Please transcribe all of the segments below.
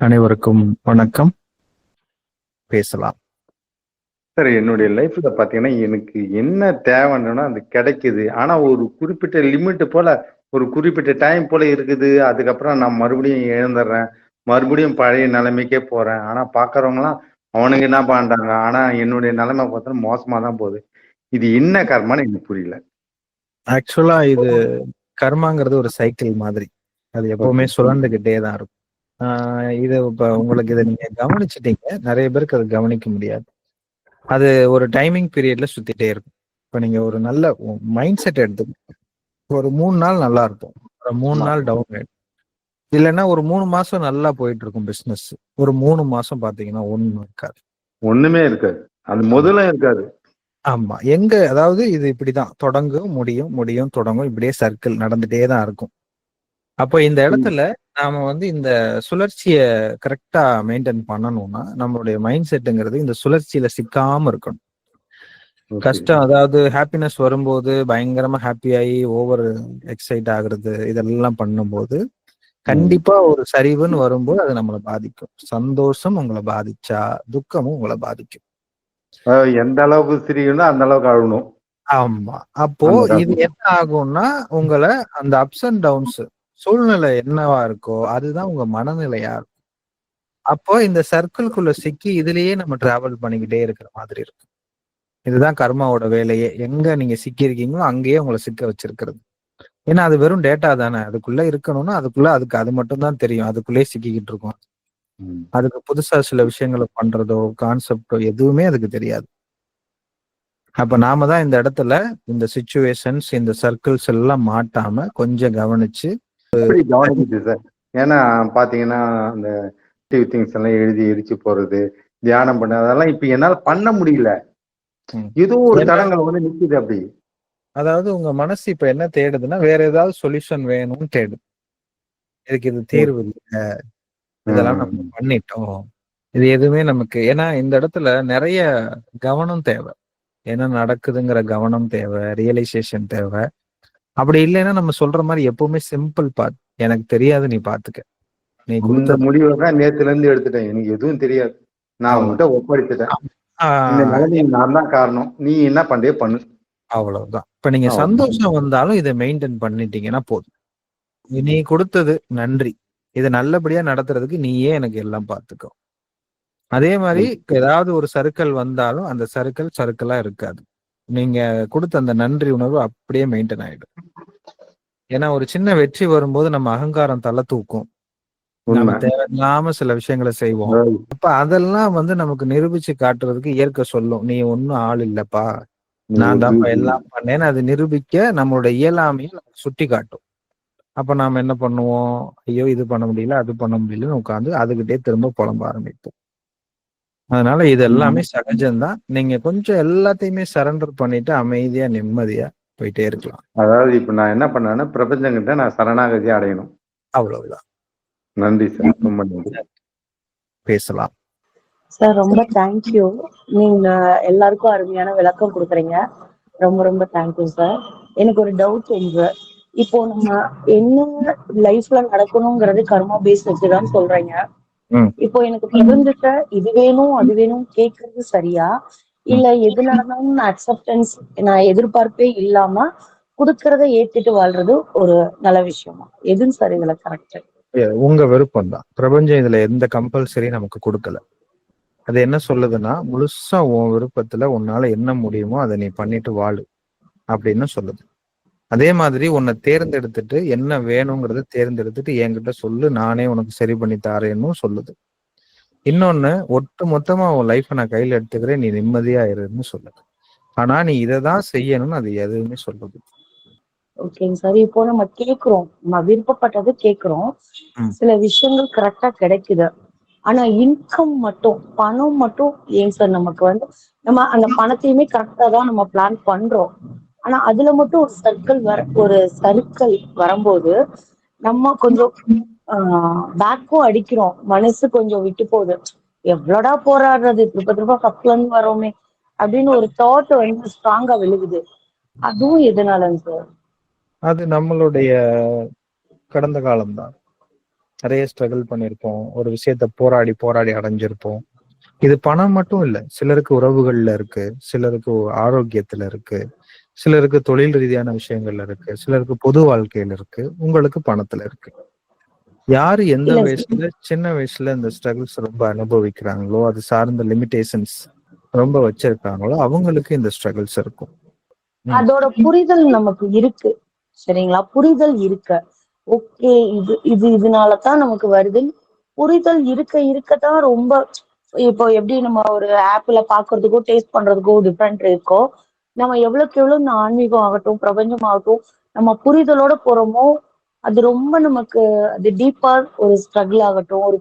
அனைவருக்கும் வணக்கம். பேசலாம். சார் என்னுடைய லைஃப்ல பாத்தீங்கன்னா எனக்கு என்ன தேவைன்னா அது கிடைக்குது. ஆனா ஒரு குறிப்பிட்ட லிமிட் போல ஒரு குறிப்பிட்ட டைம் போல இருக்குது. அதுக்கப்புறம் நான் மறுபடியும் எழுந்துடுறேன் மறுபடியும் பழைய நிலைமைக்கே போறேன். ஆனா பாக்குறவங்களாம் அவனுங்க என்ன பண்றாங்க? ஆனா என்னுடைய நிலைமை பார்த்தா மோசமா தான் போகுது. இது என்ன கர்மான்னு எனக்கு புரியல. ஆக்சுவலா இது கர்மாங்கிறது ஒரு சைக்கிள் மாதிரி. அது எப்பவுமே சுழண்டுகிட்டே தான் இருக்கும். இது இப்ப உங்களுக்கு இதை நீங்க கவனிச்சிட்டீங்க. நிறைய பேருக்கு அது கவனிக்க முடியாது. அது ஒரு டைமிங் பீரியட்ல சுத்திட்டே இருக்கும். இப்ப நீங்க ஒரு நல்ல மைண்ட் செட் எடுத்து ஒரு மூணு நாள் நல்லா இருக்கும். ஒரு மூணு நாள் டவுன் ஆயிடும். இல்லைன்னா ஒரு மூணு மாசம் நல்லா போயிட்டு இருக்கும் பிசினஸ் ஒரு மூணு மாசம் பாத்தீங்கன்னா ஒண்ணும் இருக்காது. ஒண்ணுமே இருக்காது. அது முதல்ல இருக்காது. ஆமா. எங்க அதாவது இது இப்படிதான். தொடங்கும் முடியும் முடியும் தொடங்கும். இப்படியே சர்க்கிள் நடந்துட்டே தான் இருக்கும். அப்போ இந்த இடத்துல நாம வந்து இந்த சுழற்சிய கரெக்டா மெயின்டைன் பண்ணணும்னா நம்மளுடைய மைண்ட் செட்டுங்கிறது இந்த சுழற்சியில சிக்காம இருக்கணும். கஷ்டம் அதாவது ஹாப்பினஸ் வரும்போது பயங்கரமா ஹாப்பி ஆகி ஓவர் எக்ஸைட் ஆகுறது இதெல்லாம் பண்ணும்போது கண்டிப்பா ஒரு சரிவுன்னு வரும்போது அது நம்மளை பாதிக்கும். சந்தோஷம் உங்களை பாதிச்சா துக்கமும் உங்களை பாதிக்கும். எந்த அளவுக்கு சிரிக்கணும் அந்த அளவுக்கு அழணும் ஆமா. அப்போ இது என்ன ஆகும்னா உங்களை அந்த அப்ஸ் அண்ட் டவுன்ஸ் சூழ்நிலை என்னவா இருக்கோ அதுதான் உங்க மனநிலையா இருக்கும். அப்போ இந்த சர்க்கிள்குள்ள சிக்கி இதுலயே நம்ம டிராவல் பண்ணிக்கிட்டே இருக்கிற மாதிரி இருக்கும் இதுதான் கர்மாவோட வேலையே. எங்க நீங்க சிக்கி இருக்கீங்களோ அங்கேயே உங்களை சிக்க வச்சிருக்கிறது. ஏன்னா அது வெறும் டேட்டா தானே. அதுக்குள்ள இருக்கணும்னா அதுக்குள்ள அதுக்கு அது மட்டும் தான் தெரியும். அதுக்குள்ளேயே சிக்கிக்கிட்டு இருக்கும். அதுக்கு புதுசா சில விஷயங்களை பண்றதோ கான்செப்டோ எதுவுமே அதுக்கு தெரியாது. அப்ப நாம தான் இந்த இடத்துல இந்த சுச்சுவேஷன்ஸ் இந்த சர்க்கிள்ஸ் எல்லாம் மாட்டாம கொஞ்சம் கவனிச்சு கவனிக்குது சார் ஏன்னா பாத்தீங்கன்னா அந்த டிவி திங்ஸ் எல்லாம் எழுதி எரிச்சு போறது தியானம் பண்ண அதெல்லாம் இப்ப என்னால பண்ண முடியல. ஏதோ ஒரு தடங்கள் வந்து நிக்குது அப்படி. அதாவது உங்க மனசு இப்ப என்ன தேடுதுன்னா வேற ஏதாவது சொல்யூஷன் வேணும்னு தேடுது இதுக்கு இது தீர்வு இல்லை. இதெல்லாம் நம்ம பண்ணிட்டோம். இது எதுவுமே நமக்கு ஏன்னா இந்த இடத்துல நிறைய கவனம் தேவை. என்ன நடக்குதுங்கிற கவனம் தேவை ரியலைசேஷன் தேவை. அப்படி இல்லைன்னா நம்ம சொல்ற மாதிரி எப்பவுமே சிம்பிள் பாத் எனக்கு தெரியாது நீ பாத்துக்க. நீ கொடுத்த முடிவை தான் நேத்துல இருந்து எடுத்துட்டேன். எனக்கு எதுவும் தெரியாது. நான். உங்ககிட்ட ஒப்படைத்துட்டேன். நான் தான் காரணம். நீ என்ன பண்றியோ பண்ணு. அவ்வளவுதான். இப்ப நீங்க. சந்தோஷம் வந்தாலும் இதை மெயின்டைன் பண்ணிட்டீங்கன்னா போதும். நீ கொடுத்தது நன்றி. இதை நல்லபடியா நடத்துறதுக்கு நீயே எனக்கு எல்லாம் பார்த்துக்கோ அதே மாதிரி ஏதாவது ஒரு சர்க்கிள் வந்தாலும் அந்த சர்க்கிள் சர்க்கிளா இருக்காது. நீங்க கொடுத்த அந்த நன்றி உணர்வு அப்படியே மெயின்டைன் ஆயிடும். ஏன்னா ஒரு சின்ன வெற்றி வரும்போது நம்ம அகங்காரம் தலை தூக்கும். நம்ம தேவையில்லாம சில விஷயங்களை செய்வோம். அப்ப அதெல்லாம் வந்து நமக்கு நிரூபிச்சு காட்டுறதுக்கு இயற்கை சொல்லும். நீ ஒன்னும் ஆள் இல்லப்பா. நான் beauty. எல்லாம் பண்ணேன்னு அது நிரூபிக்க நம்மளோட இயலாமையை நமக்கு சுட்டி காட்டும். அப்ப நாம என்ன பண்ணுவோம்? ஐயோ இது பண்ண முடியல அது பண்ண முடியலன்னு உட்காந்து அதுகிட்டே திரும்ப புலம்ப ஆரம்பிப்போம். அதனால இது எல்லாமே சகஜம்தான். நீங்க கொஞ்சம் எல்லாத்தையுமே சரண்டர் பண்ணிட்டு அமைதியா நிம்மதியா போயிட்டே இருக்கலாம். அதாவது இப்ப நான் என்ன பண்ணேன்னா பிரபஞ்சங்கிட்ட நான் சரணாகதி அடையணும். அவ்வளவுதான். நன்றி சார். ரொம்ப நன்றி. பேசலாம். சார் ரொம்ப தேங்க்யூ நீங்க எல்லாருக்கும் அருமையான விளக்கம் கொடுக்குறீங்க. ரொம்ப ரொம்ப தேங்க்யூ சார். எனக்கு ஒரு டவுட் உண்டு இப்போ நம்ம என்ன லைஃப்ல நடக்கணுங்கிறது கர்மா பேஸ் வச்சுதான் சொல்றீங்க. இப்போ எனக்கு பிரபஞ்சத்த இது வேணும் அது வேணும் கேக்குறது சரியா? இல்ல எது நடந்தாலும் அக்செப்டன்ஸ் நான் எதிர்பார்ப்பே இல்லாம கொடுக்கறத ஏத்துட்டு வாழ்றது ஒரு நல்ல விஷயமா? எதுன்னு சார் இதுல கரெக்ட் உங்க விருப்பம் தான் பிரபஞ்சம் இதுல எந்த கம்பல்சரி நமக்கு கொடுக்கல. அது என்ன சொல்லுதுன்னா முழுசா உன் விருப்பத்துல உன்னால என்ன முடியுமோ அதை நீ பண்ணிட்டு வாழு. அப்படின்னு சொல்லுது. அதே மாதிரி உன்னை தேர்ந்தெடுத்துட்டு என்ன வேணுங்கிறத தேர்ந்தெடுத்துட்டு என்கிட்ட சொல்லு நானே உனக்கு சரி பண்ணி தாரேன்னு சொல்லுது. இன்னொன்னு ஒட்டு மொத்தமா உன் லைஃப்பை நான் கையில எடுத்துக்கிறேன் நீ நிம்மதியா இருன்னு சொல்லுது. ஆனா நீ இதை தான் செய்யணும்னு அது எதுவுமே சொல்லுது ஓகேங்க சார். இப்போ நம்ம கேக்குறோம். நம்ம விருப்பப்பட்டது கேக்குறோம். சில விஷயங்கள் கரெக்டா கிடைக்குது. ஆனா இன்கம் மட்டும் பணம் மட்டும் ஏன் சார் நமக்கு வந்து நம்ம அந்த பணத்தையுமே கரெக்டா தான் நம்ம பிளான் பண்றோம். ஆனா அதுல மட்டும் ஒரு சர்க்கிள் வர ஒரு சர்க்கிள் வரும்போது நம்ம கொஞ்சம் பேக்கும் அடிக்கிறோம். மனசு கொஞ்சம் விட்டு போகுது. எவ்வளோடா போராடுறது? திருப்ப திருப்ப கப்லன்னு வரோமே அப்படின்னு ஒரு தாட் வந்து ஸ்ட்ராங்கா விழுகுது. அதுவும் எதனாலங்க சார் அது நம்மளுடைய கடந்த காலம்தான். நிறைய ஸ்ட்ரகிள் பண்ணியிருப்போம். ஒரு விஷயத்த போராடி போராடி அடைஞ்சிருப்போம். இது பணம் மட்டும் இல்லை. சிலருக்கு உறவுகள்ல இருக்கு. சிலருக்கு ஆரோக்கியத்துல இருக்கு. சிலருக்கு தொழில் ரீதியான விஷயங்கள்ல இருக்கு சிலருக்கு பொது வாழ்க்கையில இருக்கு உங்களுக்கு பணத்துல இருக்கு யாரு எந்த. வயசுல சின்ன வயசுல இந்த ஸ்ட்ரகிள்ஸ் ரொம்ப அனுபவிக்கிறாங்களோ அது சார்ந்த லிமிடேஷன்ஸ் ரொம்ப வச்சிருக்காங்களோ அவங்களுக்கு இந்த ஸ்ட்ரகிள்ஸ் இருக்கும். அதோட புரிதல் நமக்கு இருக்கு சரிங்களா புரிதல் இருக்க ஓகே இது இது இதனாலதான் நமக்கு வருது புரிதல் இருக்க இருக்கதான் ரொம்ப இப்போ எப்படி நம்ம ஒரு ஆப்ல பாக்குறதுக்கோ டேஸ்ட் பண்றதுக்கோ டிஃப்ரெண்ட் இருக்கோ நம்ம எவ்வளவுக்கு எவ்வளவு இந்த ஆன்மீகம் ஆகட்டும் பிரபஞ்சம் ஆகட்டும் நம்ம புரிதலோட போறோமோ அது ரொம்ப நமக்கு அது டீப்பா ஒரு ஸ்ட்ரகிள் ஆகட்டும். ஒரு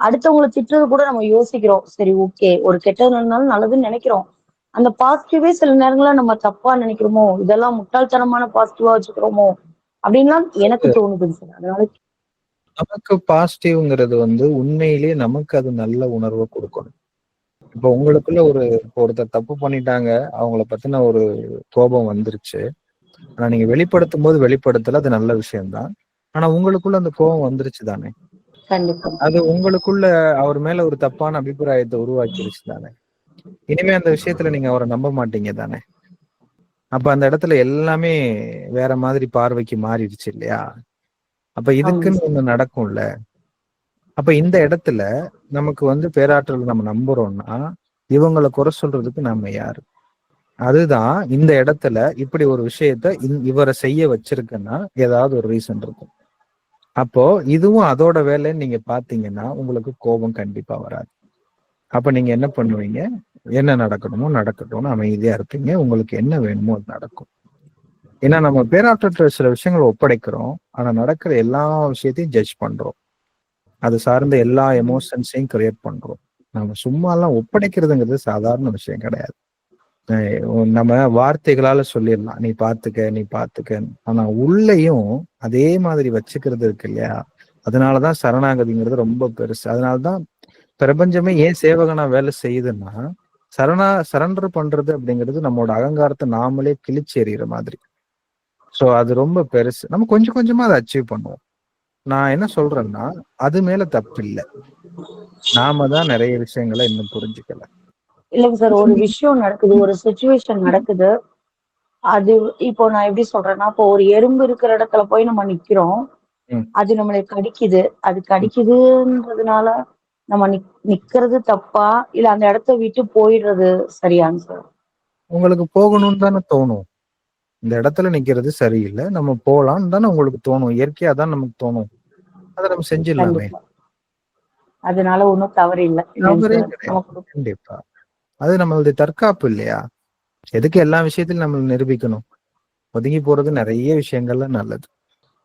அடுத்தவங்களை திட்டுறது கூட நம்ம யோசிக்கிறோம். சரி ஓகே ஒரு கெட்டது நடந்தாலும் நல்லதுன்னு நினைக்கிறோம். அந்த பாசிட்டிவே சில நேரங்கள்ல நம்ம தப்பா நினைக்கிறோமோ இதெல்லாம் முட்டாள்தனமான பாசிட்டிவா வச்சுக்கிறோமோ அப்படின்லாம் எனக்கு தோணுதுங்க சார். அதனால நமக்கு பாசிட்டிவ்ங்கிறது வந்து உண்மையிலேயே நமக்கு அது நல்ல உணர்வை கொடுக்கணும். இப்போ உங்களுக்குள்ள ஒரு ஒருத்தர் தப்பு பண்ணிட்டாங்க அவங்கள பத்தின ஒரு கோபம் வந்துருச்சு. ஆனா நீங்க வெளிப்படுத்தும் போது வெளிப்படுத்தல அது நல்ல விஷயம்தான். ஆனா உங்களுக்குள்ள அந்த கோபம் வந்துருச்சு தானே? அது உங்களுக்குள்ள அவர் மேல ஒரு தப்பான அபிப்பிராயத்தை உருவாக்கிருச்சு தானே? இனிமே அந்த விஷயத்துல நீங்க அவரை நம்ப மாட்டீங்க தானே? அப்ப அந்த இடத்துல எல்லாமே வேற மாதிரி பார்வைக்கு மாறிடுச்சு இல்லையா? அப்ப இதுக்குன்னு ஒண்ணு நடக்கும்ல. அப்ப இந்த இடத்துல நமக்கு வந்து பேராற்றல் நம்ம நம்புறோம்னா இவங்களை குறை சொல்றதுக்கு நம்ம யாரு? அதுதான் இந்த இடத்துல இப்படி ஒரு விஷயத்த இந்- இவரை செய்ய வச்சிருக்குன்னா ஏதாவது ஒரு ரீசன் இருக்கும். அப்போ இதுவும் அதோட வேலைன்னு நீங்க பாத்தீங்கன்னா உங்களுக்கு கோபம் கண்டிப்பா வராது. அப்ப நீங்க என்ன பண்ணுவீங்க? என்ன நடக்கணுமோ நடக்கட்டும்னு அமைதியா இருப்பீங்க. உங்களுக்கு என்ன வேணுமோ அது நடக்கும். ஏன்னா நம்ம பேராற்ற சில விஷயங்களை ஒப்படைக்கிறோம். ஆனா நடக்கிற எல்லா விஷயத்தையும் ஜட்ஜ் பண்றோம். அது சார்ந்த எல்லா எமோஷன்ஸையும் கிரியேட் பண்றோம். நம்ம சும்மா எல்லாம் ஒப்படைக்கிறதுங்கிறது சாதாரண விஷயம் கிடையாது. நம்ம வார்த்தைகளால சொல்லிடலாம். நீ பாத்துக்க நீ பாத்துக்க ஆனா உள்ளயும் அதே மாதிரி வச்சுக்கிறது இருக்கு இல்லையா? அதனாலதான் சரணாகதிங்கிறது ரொம்ப பெருசு. அதனாலதான் பிரபஞ்சமே ஏன் சேவகனா வேலை செய்யுதுன்னா சரணா சரண்டர் பண்றது அப்படிங்கிறது நம்மளோட அகங்காரத்தை நாமளே கிழிச்சு எறிகிற மாதிரி. சோ அது ரொம்ப பெருசு. நம்ம கொஞ்சம் கொஞ்சமா அதை அச்சீவ் பண்ணுவோம். நான் என்ன சொல்றேன்னா அது மேல தப்பு இல்லை நாம தான் நிறைய விஷயங்களை இன்னும் புரிஞ்சுக்கல. இல்லைங்க சார் ஒரு விஷயம் நடக்குது ஒரு சுச்சுவேஷன் நடக்குது. அது இப்போ நான் எப்படி சொல்றேன்னா இப்போ ஒரு எறும்பு இருக்கிற இடத்துல போய் நம்ம நிக்கிறோம். அது நம்மளை கடிக்குது. அது கடிக்குதுன்றதுனால நம்ம நிக் நிக்கிறது தப்பா? இல்ல அந்த இடத்த விட்டு போயிடுறது சரியாங்க சார்? உங்களுக்கு போகணும்னு தானே தோணும். இந்த இடத்துல நிக்கிறது சரியில்லை. நம்ம போலாம்னு தானே உங்களுக்கு தோணும். இயற்கையா தான் நமக்கு தோணும். அதை நம்ம செஞ்சிடலாமே. அதனால ஒண்ணும் தவறு இல்லை. கண்டிப்பா. அது நம்மளுடைய தற்காப்பு இல்லையா? எதுக்கு எல்லா விஷயத்திலும் நம்ம நிரூபிக்கணும்? ஒதுங்கி போறது நிறைய விஷயங்கள்ல நல்லது.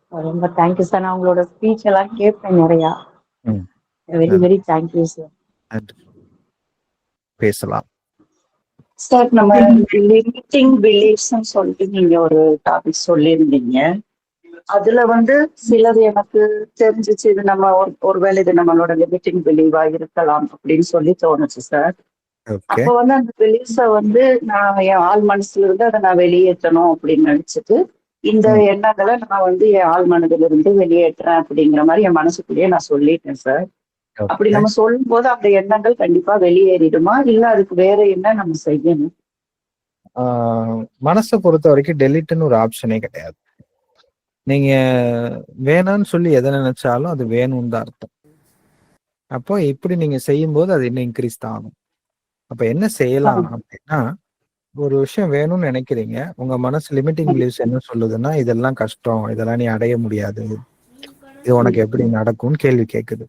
ரொம்ப தேங்க்யூ சார் நான் உங்களோட ஸ்பீச் எல்லாம் கேட்பேன் நிறையா. Very very thank you sir பேசலாம். சார் நம்ம லிமிட்டிங் பிலீஃப்ஸ்னு சொல்லிட்டு நீங்க ஒரு டாபிக் சொல்லியிருந்தீங்க. அதுல வந்து சிலது எனக்கு தெரிஞ்சிச்சு இது நம்ம ஒரு ஒருவேளை இது நம்மளோட லிமிட்டிங் பிலீவா இருக்கலாம் அப்படின்னு சொல்லி தோணுச்சு சார் அப்ப வந்து அந்த பிலீஃப்ஸ வந்து நான் என் ஆள் மனசுல இருந்து அதை நான் வெளியேற்றணும் அப்படின்னு நினைச்சிட்டு இந்த. எண்ணங்களை நான் வந்து என் ஆள் மனதுல இருந்து வெளியேற்றுறேன் அப்படிங்கிற மாதிரி என் மனசுக்குள்ளேயே நான் சொல்லிட்டேன் சார் அப்படி நம்ம சொல்லும் போது அந்த எண்ணங்கள் கண்டிப்பா வெளியேறிடுமா? இல்ல அதுக்கு வேற என்ன நம்ம செய்யணும்? மனசை பொறுத்த வரைக்கும் டெலிட்னு ஒரு ஆப்ஷனே கிடையாது. நீங்க வேணாம்னு சொல்லி எதை நினைச்சாலும் அது வேணும்னு தான் அர்த்தம். அப்போ இப்படி நீங்க செய்யும்போது அது இன்னும் இன்க்ரீஸ் தான் ஆகும். அப்ப என்ன செய்யலாம் அப்படின்னா ஒரு விஷயம் வேணும்னு நினைக்கிறீங்க. உங்க மனசு லிமிட்டிங் பிலீவ்ஸ் என்ன சொல்லுதுன்னா இதெல்லாம் கஷ்டம். இதெல்லாம் நீ அடைய முடியாது. இது உனக்கு எப்படி நடக்கும்னு கேள்வி கேக்குது.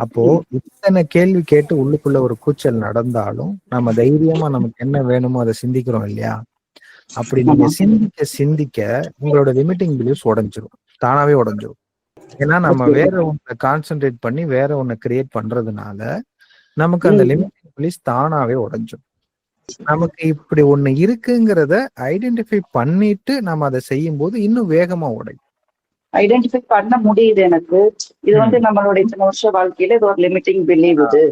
அப்போ இத்தனை கேள்வி கேட்டு உள்ளுக்குள்ள ஒரு கூச்சல் நடந்தாலும் நம்ம தைரியமா நமக்கு என்ன வேணுமோ அதை சிந்திக்கிறோம் இல்லையா அப்படி நீங்க. சிந்திக்க சிந்திக்க உங்களோட லிமிட்டிங் பிலீவ்ஸ் உடைஞ்சிரும் தானாவே உடைஞ்சிரும் ஏன்னா நம்ம. வேற ஒன்றை கான்சென்ட்ரேட் பண்ணி வேற ஒன்றை கிரியேட் பண்றதுனால நமக்கு அந்த. லிமிட்டிங் பிலீவ்ஸ் தானாவே உடைஞ்சிரும் நமக்கு இப்படி ஒண்ணு இருக்குங்கிறத ஐடென்டிஃபை பண்ணிட்டு நம்ம அதை செய்யும் போது இன்னும் வேகமா உடையும் ஐடென்டிஃபை பண்ண முடியுது எனக்கு. இது வந்து நம்மளோட இத்தனை வருஷ வாழ்க்கையில இது ஒரு லிமிட்டிங் பிலீவ் இது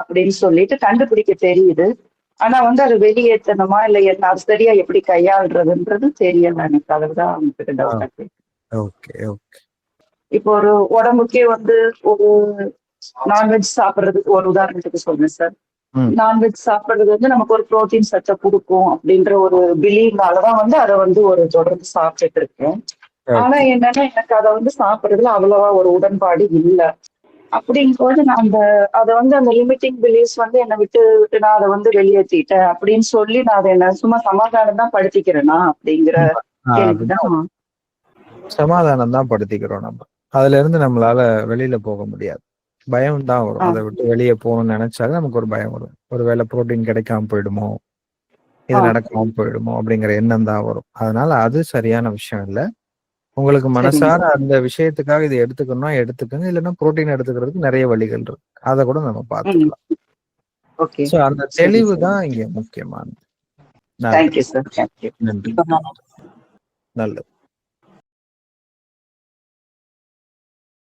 அப்படின்னு சொல்லிட்டு கண்டுபிடிக்க தெரியுது. ஆனா வந்து அது வெளியேற்றணுமா இல்ல என்ன? அது சரியா எப்படி கையாளுறதுன்றது தெரியல எனக்கு. அதுதான் உங்ககிட்ட டவுட் இப்போ ஒரு உடம்புக்கே வந்து ஒரு நான்வெஜ் சாப்பிடுறதுக்கு ஒரு உதாரணத்துக்கு சொல்றேன் சார். நான்வெஜ் சாப்பிடுறது வந்து நமக்கு ஒரு புரோட்டீன் சத்தை கொடுக்கும் அப்படின்ற ஒரு பிலீவ்னாலதான் வந்து அதை வந்து ஒரு தொடர்ந்து சாப்பிட்டுட்டு இருக்கேன். ஆனா என்னன்னா எனக்கு அதை வந்து சாப்பிடுறதுல அவ்வளவா ஒரு உடன்பாடு இல்ல. அப்படிங்கும்போது நான் அந்த அதை வந்து அந்த லிமிட்டிங் பிலீஃப்ஸ் வந்து என்னை விட்டு நான் அதை வந்து வெளியேற்றிட்டேன் அப்படின்னு சொல்லி நான் அதை என்ன சும்மா சமாதானம் தான் படுத்திக்கிறேனா அப்படிங்கிற சமாதானம் தான் படுத்திக்கிறோம் நம்ம. அதுல இருந்து நம்மளால வெளியில போக முடியாது. பயம் தான் வரும். அதை விட்டு வெளியே போகணும்னு நினைச்சாலே நமக்கு ஒரு பயம் வரும். ஒருவேளை புரோட்டீன் கிடைக்காம போயிடுமோ? இது. நடக்காம போயிடுமோ? அப்படிங்கிற எண்ணம் தான் வரும். அதனால அது சரியான விஷயம் இல்ல. உங்களுக்கு மனசார அந்த விஷயத்துக்காக இதை எடுத்துக்கணும்னா எடுத்துக்கங்க. இல்லைன்னா புரோட்டீன் எடுத்துக்கிறதுக்கு நிறைய வழிகள் இருக்கு. அதை கூட நம்ம பார்த்துக்கலாம். சோ அந்த தெளிவு. தான் இங்க முக்கியமானது. நன்றி. நல்லது.